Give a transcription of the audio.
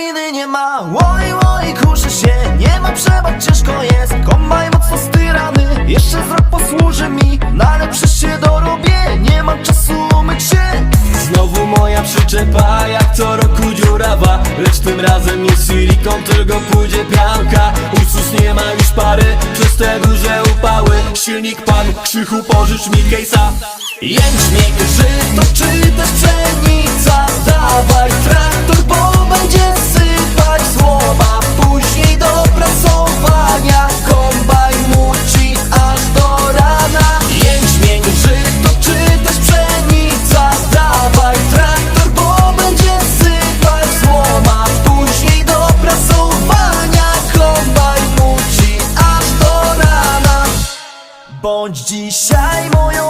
karabiny nie ma. Oj, oj, kurzy się, nie ma przebacz, ciężko jest. Kombaj mocno styrany, jeszcze z rok posłuży mi. No ale przecież się dorobię, nie mam czasu umyć się. Znowu moja przyczepa, jak co roku dziurawa. Lecz tym razem nie silikon, tylko pójdzie pianka. Ursus nie ma już pary, przez te duże upały. Silnik padł, krzychu pożycz mi case'a Jęcz mi Bądź dzisiaj moją